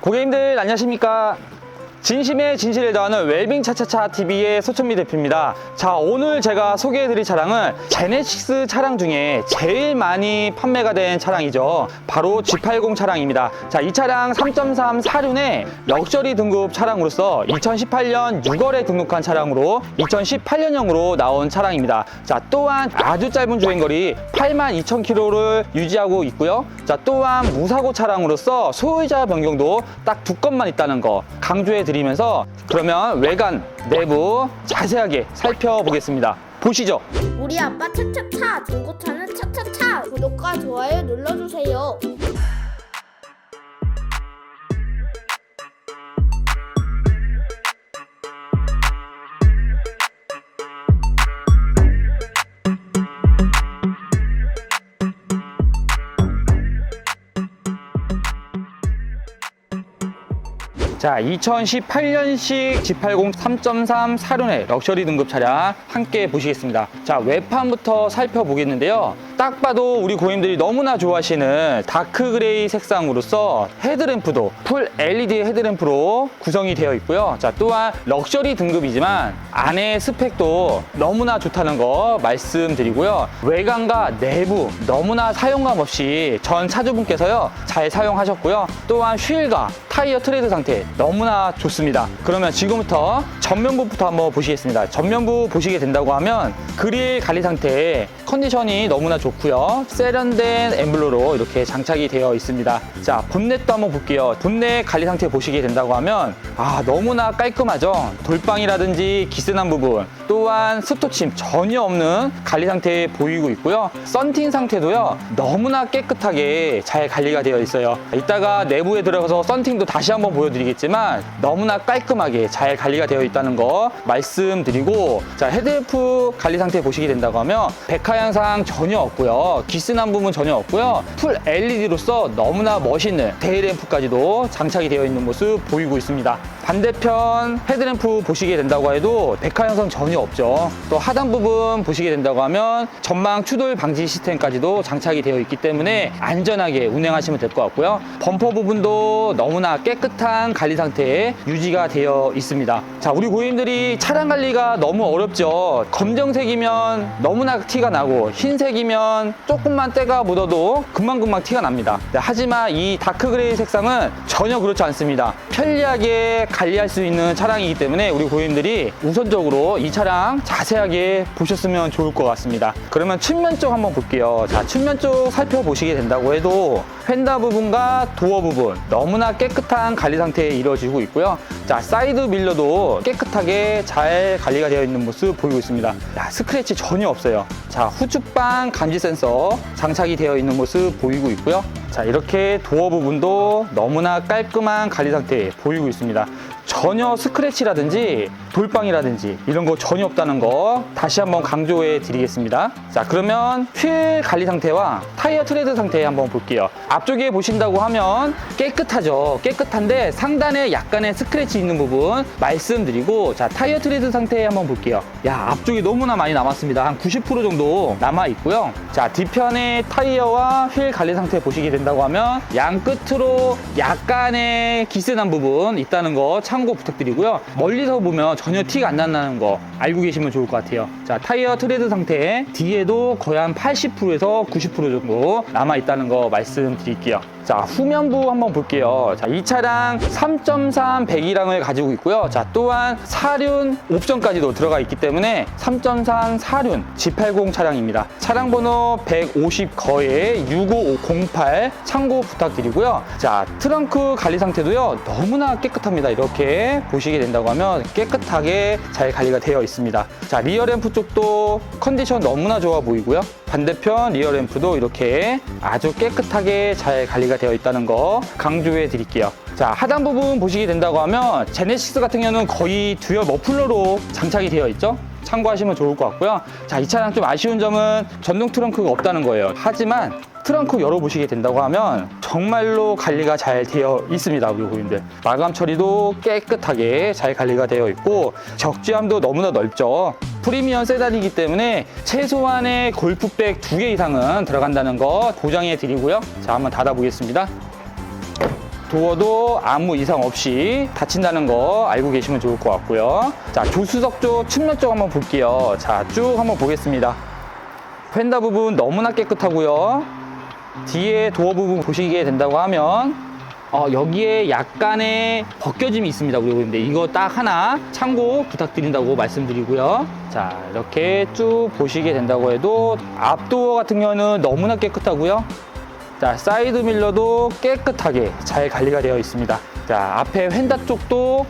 고객님들 안녕하십니까? 진심의 진실을 더하는 웰빙 차차차 TV의 소천미 대표입니다. 자, 오늘 제가 소개해드릴 차량은 제네시스 차량 중에 제일 많이 판매가 된 차량이죠. 바로 G80 차량입니다. 자, 이 차량 3.3 사륜의 럭셔리 등급 차량으로서 2018년 6월에 등록한 차량으로 2018년형으로 나온 차량입니다. 자, 또한 아주 짧은 주행거리 82,000km를 유지하고 있고요. 자, 또한 무사고 차량으로서 소유자 변경도 딱 두 건만 있다는 거 강조해 드 리면서 그러면 외관, 내부 자세하게 살펴보겠습니다. 보시죠. 우리 아빠 차차차 중고차는 차차차 구독과 좋아요 눌러주세요 자, 2018년식 G80 3.3 사륜의 럭셔리 등급 차량 함께 보시겠습니다. 자, 외판부터 살펴보겠는데요. 딱 봐도 우리 고객님들이 너무나 좋아하시는 다크 그레이 색상으로서 헤드램프도 풀 LED 헤드램프로 구성이 되어 있고요. 자, 또한 럭셔리 등급이지만 안에 스펙도 너무나 좋다는 거 말씀드리고요. 외관과 내부 너무나 사용감 없이 전 차주분께서요 잘 사용하셨고요. 또한 휠과 타이어 트레드 상태 너무나 좋습니다. 그러면 지금부터 전면부부터 한번 보시겠습니다. 전면부 보시게 된다고 하면 그릴 관리 상태 컨디션이 너무나 좋고 요. 세련된 엠블로로 이렇게 장착이 되어 있습니다. 자, 본넷도 한번 볼게요. 본넷 관리 상태 보시게 된다고 하면 아, 너무나 깔끔하죠. 돌방이라든지 기스난 부분, 또한 습토침 전혀 없는 관리 상태 보이고 있고요. 썬팅 상태도요. 너무나 깨끗하게 잘 관리가 되어 있어요. 이따가 내부에 들어가서 썬팅도 다시 한번 보여드리겠지만 너무나 깔끔하게 잘 관리가 되어 있다는 거 말씀드리고 자 헤드램프 관리 상태 보시게 된다고 하면 백화 양상 전혀 없고 요. 기스난 부분 전혀 없고요. 풀 LED로서 너무나 멋있는 데이램프까지도 장착이 되어 있는 모습 보이고 있습니다. 반대편 헤드램프 보시게 된다고 해도 백화 양상 전혀 없죠. 또 하단 부분 보시게 된다고 하면 전망 추돌 방지 시스템까지도 장착이 되어 있기 때문에 안전하게 운행하시면 될 것 같고요. 범퍼 부분도 너무나 깨끗한 관리 상태에 유지가 되어 있습니다. 자, 우리 고객님들이 차량 관리가 너무 어렵죠. 검정색이면 너무나 티가 나고 흰색이면 조금만 때가 묻어도 금방금방 티가 납니다. 네, 하지만 이 다크 그레이 색상은 전혀 그렇지 않습니다. 편리하게 관리할 수 있는 차량이기 때문에 우리 고객님들이 우선적으로 이 차량 자세하게 보셨으면 좋을 것 같습니다. 그러면 측면 쪽 한번 볼게요. 자, 측면 쪽 살펴보시게 된다고 해도 휀다 부분과 도어 부분 너무나 깨끗한 관리 상태에 이루어지고 있고요. 자, 사이드 밀러도 깨끗하게 잘 관리가 되어 있는 모습 보이고 있습니다. 야, 스크래치 전혀 없어요. 자, 후측방 감지 센서 장착이 되어 있는 모습 보이고 있고요. 자, 이렇게 도어 부분도 너무나 깔끔한 관리 상태 보이고 있습니다. 전혀 스크래치라든지 돌방이라든지 이런 거 전혀 없다는 거 다시 한번 강조해 드리겠습니다. 자, 그러면 휠 관리 상태와 타이어 트레드 상태 한번 볼게요. 앞쪽에 보신다고 하면 깨끗하죠. 깨끗한데 상단에 약간의 스크래치 있는 부분 말씀드리고 자, 타이어 트레드 상태 한번 볼게요. 야, 앞쪽이 너무나 많이 남았습니다. 한 90% 정도 남아 있고요. 자, 뒤편의 타이어와 휠 관리 상태 보시게 된다고 하면 양 끝으로 약간의 기스난 부분 있다는 거 참고 부탁드리고요. 멀리서 보면 전혀 티가 안 난다는 거 알고 계시면 좋을 것 같아요. 자, 타이어 트레드 상태 뒤에도 거의 한 80%에서 90% 정도 남아 있다는 거 말씀드릴게요. 자, 후면부 한번 볼게요. 자, 이 차량 3.3 배기량을 가지고 있고요. 자, 또한 사륜 옵션까지도 들어가 있기 때문에 3.3 사륜 G80 차량입니다. 차량 번호 150 거에 65508 참고 부탁드리고요. 자, 트렁크 관리 상태도요. 너무나 깨끗합니다. 이렇게 보시게 된다고 하면 깨끗하게 잘 관리가 되어 있습니다. 자, 리어 램프 쪽도 컨디션 너무나 좋아 보이고요. 반대편 리어 램프도 이렇게 아주 깨끗하게 잘 관리가 되어 있다는 거 강조해 드릴게요. 자, 하단 부분 보시게 된다고 하면 제네시스 같은 경우는 거의 듀얼 머플러로 장착이 되어 있죠. 참고하시면 좋을 것 같고요. 자, 이 차량 좀 아쉬운 점은 전동 트렁크가 없다는 거예요. 하지만 트렁크 열어보시게 된다고 하면 정말로 관리가 잘 되어 있습니다 우리 고객님들 마감 처리도 깨끗하게 잘 관리가 되어 있고 적재함도 너무나 넓죠 프리미엄 세단이기 때문에 최소한의 골프백 두 개 이상은 들어간다는 거 보장해 드리고요 자 한번 닫아 보겠습니다 도어도 아무 이상 없이 닫힌다는 거 알고 계시면 좋을 것 같고요. 자, 조수석 쪽, 측면 쪽 한번 볼게요. 자, 쭉 한번 보겠습니다. 펜다 부분 너무나 깨끗하고요. 뒤에 도어 부분 보시게 된다고 하면 어, 여기에 약간의 벗겨짐이 있습니다. 우리 고객님들 이거 딱 하나 참고 부탁드린다고 말씀드리고요. 자 이렇게 쭉 보시게 된다고 해도 앞도어 같은 경우는 너무나 깨끗하고요. 자 사이드 밀러도 깨끗하게 잘 관리가 되어 있습니다. 자 앞에 휀다 쪽도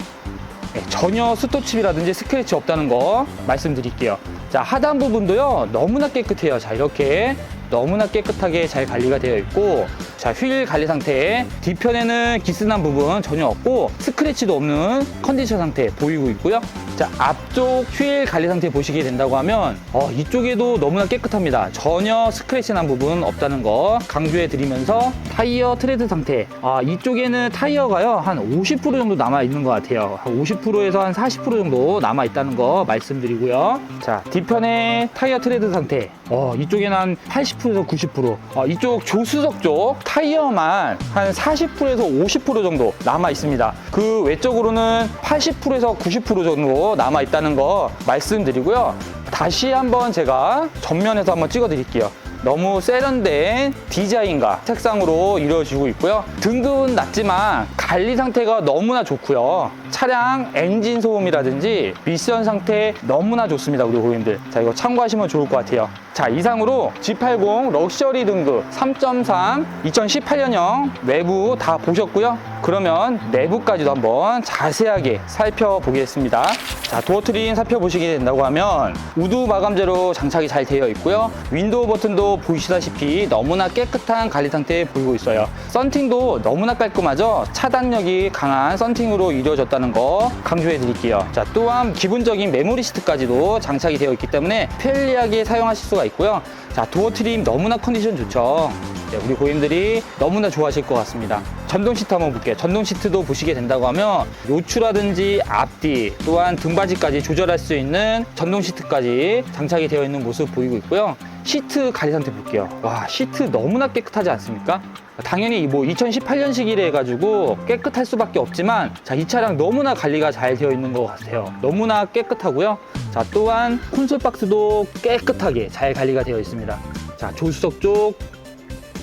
네, 전혀 스토칩이라든지 스크래치 없다는 거 말씀드릴게요. 자, 하단 부분도요, 너무나 깨끗해요. 자, 이렇게 너무나 깨끗하게 잘 관리가 되어 있고, 자, 휠 관리 상태, 뒤편에는 기스난 부분 전혀 없고, 스크래치도 없는 컨디션 상태 보이고 있고요. 자, 앞쪽 휠 관리 상태 보시게 된다고 하면, 어, 이쪽에도 너무나 깨끗합니다. 전혀 스크래치 난 부분 없다는 거 강조해 드리면서, 타이어 트레드 상태, 아, 이쪽에는 타이어가요, 한 50% 정도 남아 있는 것 같아요. 한 50%에서 한 40% 정도 남아 있다는 거 말씀드리고요. 자, 뒤편에 타이어 트레드 상태, 어, 이쪽에는 한 80%에서 90%, 어, 이쪽 조수석 쪽 타이어만 한 40%에서 50% 정도 남아 있습니다. 그 외적으로는 80%에서 90% 정도 남아 있다는 거 말씀드리고요. 다시 한번 제가 전면에서 한번 찍어 드릴게요. 너무 세련된 디자인과 색상으로 이루어지고 있고요. 등급은 낮지만 관리 상태가 너무나 좋고요. 차량 엔진 소음이라든지 미션 상태 너무나 좋습니다. 우리 고객님들. 자, 이거 참고하시면 좋을 것 같아요. 자, 이상으로 G80 럭셔리 등급 3.3 2018년형 외부 다 보셨고요. 그러면 내부까지도 한번 자세하게 살펴보겠습니다. 자, 도어 트림 살펴보시게 된다고 하면 우드 마감재로 장착이 잘 되어 있고요. 윈도우 버튼도 보시다시피 너무나 깨끗한 관리 상태에 보이고 있어요. 썬팅도 너무나 깔끔하죠. 차단력이 강한 썬팅으로 이루어졌다는 거 강조해 드릴게요. 자, 또한 기본적인 메모리 시트까지도 장착이 되어 있기 때문에 편리하게 사용하실 수가 있 고요. 자, 도어 트림 너무나 컨디션 좋죠. 네, 우리 고객님들이 너무나 좋아하실 것 같습니다. 전동 시트 한번 볼게요. 전동 시트도 보시게 된다고 하면 노출하든지 앞뒤 또한 등받이까지 조절할 수 있는 전동 시트까지 장착이 되어 있는 모습 보이고 있고요. 시트 관리 상태 볼게요. 와 시트 너무나 깨끗하지 않습니까? 당연히 뭐 2018년식이라 해가지고 깨끗할 수밖에 없지만 자 이 차량 너무나 관리가 잘 되어 있는 것 같아요. 너무나 깨끗하고요. 자 또한 콘솔 박스도 깨끗하게 잘 관리가 되어 있습니다. 자 조수석 쪽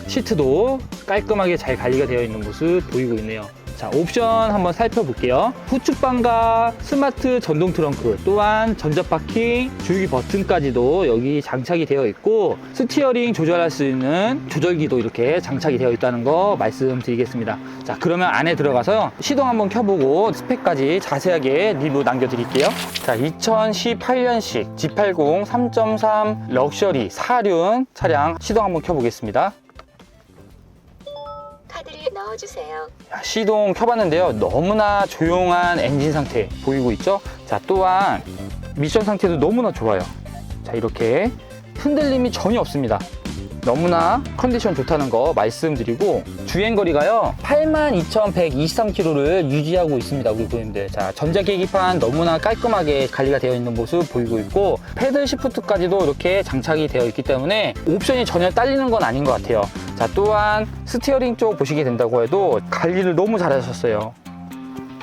시트도 깔끔하게 잘 관리가 되어 있는 모습 보이고 있네요. 자, 옵션 한번 살펴볼게요. 후측방과 스마트 전동 트렁크, 또한 전자파킹, 주유기 버튼까지도 여기 장착이 되어 있고, 스티어링 조절할 수 있는 조절기도 이렇게 장착이 되어 있다는 거 말씀드리겠습니다. 자, 그러면 안에 들어가서 시동 한번 켜보고 스펙까지 자세하게 리뷰 남겨드릴게요. 자, 2018년식 G80 3.3 럭셔리 사륜 차량 시동 한번 켜보겠습니다. 넣어주세요. 자, 시동 켜봤는데요. 너무나 조용한 엔진 상태 보이고 있죠? 자, 또한 미션 상태도 너무나 좋아요. 자, 이렇게 흔들림이 전혀 없습니다. 너무나 컨디션 좋다는 거 말씀드리고 주행거리가요 82,123km를 유지하고 있습니다 우리 고객님들 자 전자 계기판 너무나 깔끔하게 관리가 되어 있는 모습 보이고 있고 패들 시프트까지도 이렇게 장착이 되어 있기 때문에 옵션이 전혀 딸리는 건 아닌 것 같아요 자 또한 스티어링 쪽 보시게 된다고 해도 관리를 너무 잘하셨어요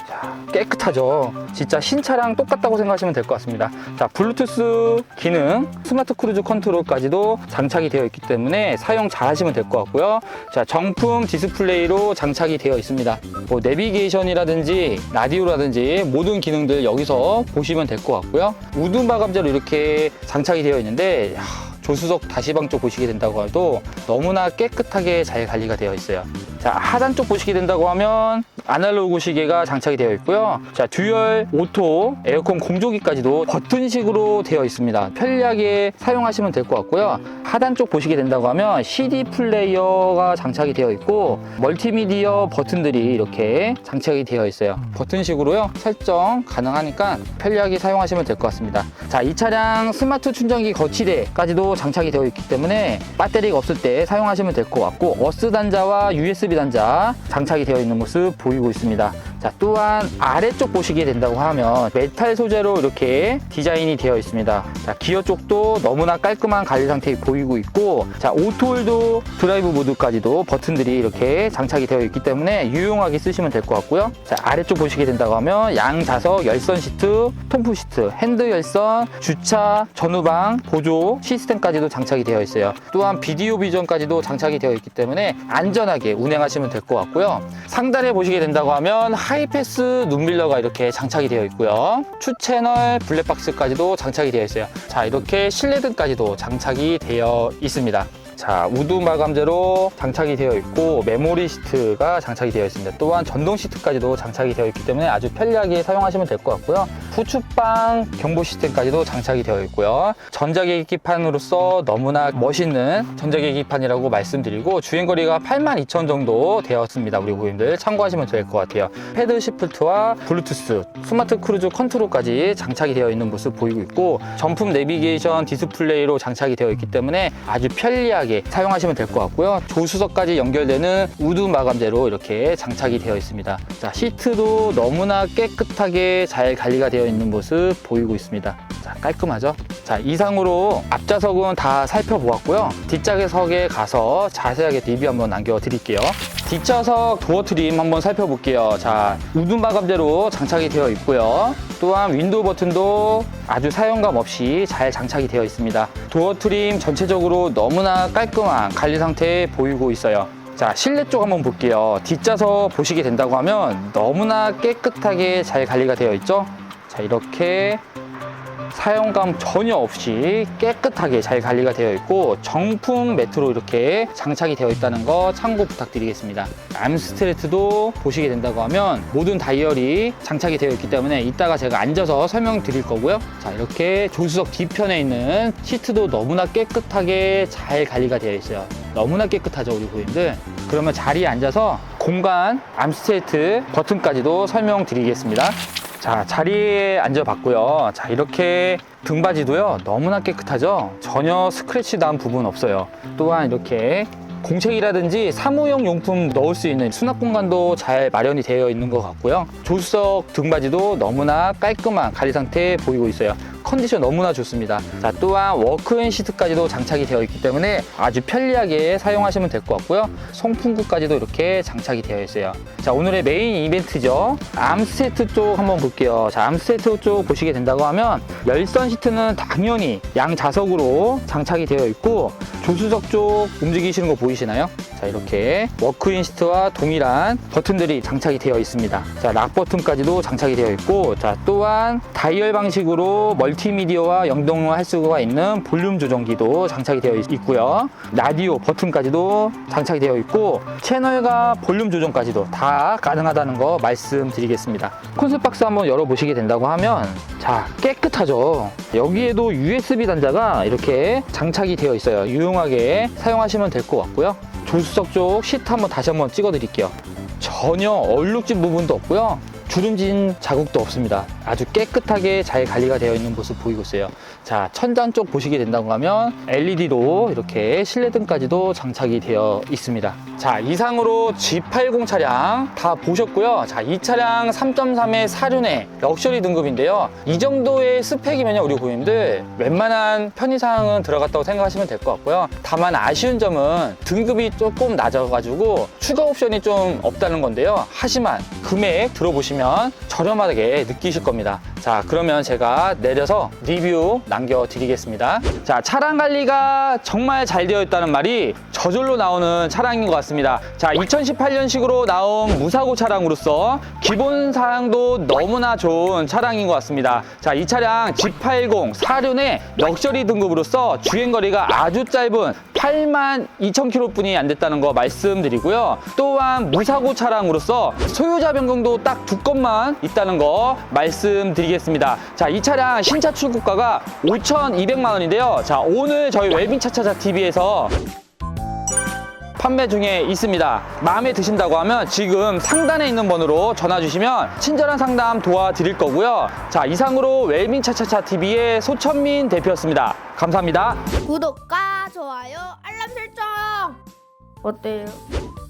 자, 깨끗하죠. 진짜 신차랑 똑같다고 생각하시면 될 것 같습니다. 자, 블루투스 기능, 스마트 크루즈 컨트롤까지도 장착이 되어 있기 때문에 사용 잘 하시면 될 것 같고요. 자, 정품 디스플레이로 장착이 되어 있습니다. 뭐, 내비게이션이라든지 라디오라든지 모든 기능들 여기서 보시면 될 것 같고요. 우드 마감재로 이렇게 장착이 되어 있는데, 야, 조수석 다시방 쪽 보시게 된다고 해도 너무나 깨끗하게 잘 관리가 되어 있어요. 자, 하단 쪽 보시게 된다고 하면 아날로그 시계가 장착이 되어 있고요. 자, 듀얼 오토 에어컨 공조기까지도 버튼식으로 되어 있습니다. 편리하게 사용하시면 될 것 같고요. 하단 쪽 보시게 된다고 하면 CD 플레이어가 장착이 되어 있고 멀티미디어 버튼들이 이렇게 장착이 되어 있어요. 버튼식으로요. 설정 가능하니까 편리하게 사용하시면 될 것 같습니다. 자, 이 차량 스마트 충전기 거치대까지도 장착이 되어 있기 때문에 배터리가 없을 때 사용하시면 될 것 같고 어스 단자와 USB 단자 장착이 되어 있는 모습 보이고 있습니다. 자, 또한 아래쪽 보시게 된다고 하면 메탈 소재로 이렇게 디자인이 되어 있습니다. 자, 기어 쪽도 너무나 깔끔한 관리 상태 보이고 있고, 자, 오토홀도 드라이브 모드까지도 버튼들이 이렇게 장착이 되어 있기 때문에 유용하게 쓰시면 될 것 같고요. 자, 아래쪽 보시게 된다고 하면 양 좌석 열선 시트, 톰프 시트, 핸드 열선, 주차, 전후방, 보조 시스템 까지도 장착이 되어 있어요. 또한 비디오 비전까지도 장착이 되어 있기 때문에 안전하게 운행하시면 될 것 같고요. 상단에 보시게 된다고 하면 하이패스 눈밀러가 이렇게 장착이 되어 있고요. 추 채널 블랙박스까지도 장착이 되어 있어요. 자, 이렇게 실내등까지도 장착이 되어 있습니다. 자, 우드 마감재로 장착이 되어 있고 메모리 시트가 장착이 되어 있습니다. 또한 전동 시트까지도 장착이 되어 있기 때문에 아주 편리하게 사용하시면 될 것 같고요. 후추방 경보 시스템까지도 장착이 되어 있고요. 전자계기판으로서 너무나 멋있는 전자계기판이라고 말씀드리고 주행거리가 82,000 정도 되었습니다. 우리 고객님들 참고하시면 될 것 같아요. 패드 시프트와 블루투스, 스마트 크루즈 컨트롤까지 장착이 되어 있는 모습 보이고 있고 전품 내비게이션 디스플레이로 장착이 되어 있기 때문에 아주 편리하게 사용하시면 될 것 같고요. 조수석까지 연결되는 우드 마감재로 이렇게 장착이 되어 있습니다. 자, 시트도 너무나 깨끗하게 잘 관리가 되어 있는 모습 보이고 있습니다. 자, 깔끔하죠? 자, 이상으로 앞좌석은 다 살펴보았고요. 뒷좌석에 가서 자세하게 리뷰 한번 남겨드릴게요. 뒷좌석 도어 트림 한번 살펴볼게요. 자, 우드 마감재로 장착이 되어 있고요. 또한 윈도우 버튼도 아주 사용감 없이 잘 장착이 되어 있습니다. 도어 트림 전체적으로 너무나 깔끔한 관리 상태 보이고 있어요. 자, 실내 쪽 한번 볼게요. 뒷좌석 보시게 된다고 하면 너무나 깨끗하게 잘 관리가 되어 있죠? 자, 이렇게 사용감 전혀 없이 깨끗하게 잘 관리가 되어 있고 정품 매트로 이렇게 장착이 되어 있다는 거 참고 부탁드리겠습니다. 암스트레트도 보시게 된다고 하면 모든 다이얼이 장착이 되어 있기 때문에 이따가 제가 앉아서 설명드릴 거고요. 자 이렇게 조수석 뒤편에 있는 시트도 너무나 깨끗하게 잘 관리가 되어 있어요. 너무나 깨끗하죠 우리 고객님들. 그러면 자리에 앉아서 공간 암스트레트 버튼까지도 설명드리겠습니다. 자, 자리에 앉아봤고요. 자, 이렇게 등받이도요. 너무나 깨끗하죠? 전혀 스크래치 난 부분 없어요. 또한 이렇게 공책이라든지 사무용 용품 넣을 수 있는 수납 공간도 잘 마련이 되어 있는 것 같고요. 조수석 등받이도 너무나 깔끔한 관리 상태 보이고 있어요. 컨디션 너무나 좋습니다. 자, 또한 워크인 시트까지도 장착이 되어 있기 때문에 아주 편리하게 사용하시면 될 것 같고요. 송풍구까지도 이렇게 장착이 되어 있어요. 자, 오늘의 메인 이벤트죠. 암세트 쪽 한번 볼게요. 자, 암세트 쪽 보시게 된다고 하면 열선 시트는 당연히 양 좌석으로 장착이 되어 있고 조수석 쪽 움직이시는 거 보이시나요? 자, 이렇게 워크인 시트와 동일한 버튼들이 장착이 되어 있습니다. 자, 락 버튼까지도 장착이 되어 있고, 자, 또한 다이얼 방식으로 멀티 미디어와 연동을 할 수가 있는 볼륨 조정기도 장착이 되어 있- 있고요. 라디오 버튼까지도 장착이 되어 있고, 채널과 볼륨 조정까지도 다 가능하다는 거 말씀드리겠습니다. 콘솔 박스 한번 열어보시게 된다고 하면, 자, 깨끗하죠. 여기에도 USB 단자가 이렇게 장착이 되어 있어요. 유용하게 사용하시면 될 것 같고요. 조수석 쪽 시트 한번 다시 한번 찍어 드릴게요. 전혀 얼룩진 부분도 없고요. 주름진 자국도 없습니다. 아주 깨끗하게 잘 관리가 되어 있는 모습 보이고 있어요. 자, 천장 쪽 보시게 된다고 하면 LED로 이렇게 실내등까지도 장착이 되어 있습니다. 자, 이상으로 G80 차량 다 보셨고요. 자, 이 차량 3.3의 사륜의 럭셔리 등급인데요. 이 정도의 스펙이면요, 우리 고객님들 웬만한 편의사항은 들어갔다고 생각하시면 될 것 같고요. 다만 아쉬운 점은 등급이 조금 낮아가지고 추가 옵션이 좀 없다는 건데요. 하지만 금액 들어보시면 저렴하게 느끼실 겁니다. 자, 그러면 제가 내려서 리뷰 남겨드리겠습니다. 자, 차량 관리가 정말 잘 되어 있다는 말이 저절로 나오는 차량인 것 같습니다. 자, 2018년식으로 나온 무사고 차량으로서 기본 사양도 너무나 좋은 차량인 것 같습니다. 자, 이 차량 G80 사륜의 럭셔리 등급으로서 주행거리가 아주 짧은 8만 2천 킬로 뿐이 안 됐다는 거 말씀드리고요. 또한 무사고 차량으로서 소유자 변경도 딱 두 건만 있다는 거 말씀드리겠 습니다. 자, 이 차량 신차 출고가가 5,200만 원인데요. 자, 오늘 저희 웰빙 차차차 TV에서 판매 중에 있습니다. 마음에 드신다고 하면 지금 상단에 있는 번호로 전화 주시면 친절한 상담 도와드릴 거고요. 자, 이상으로 웰빙 차차차 TV의 소천민 대표였습니다. 감사합니다. 구독과 좋아요 알람 설정 어때요?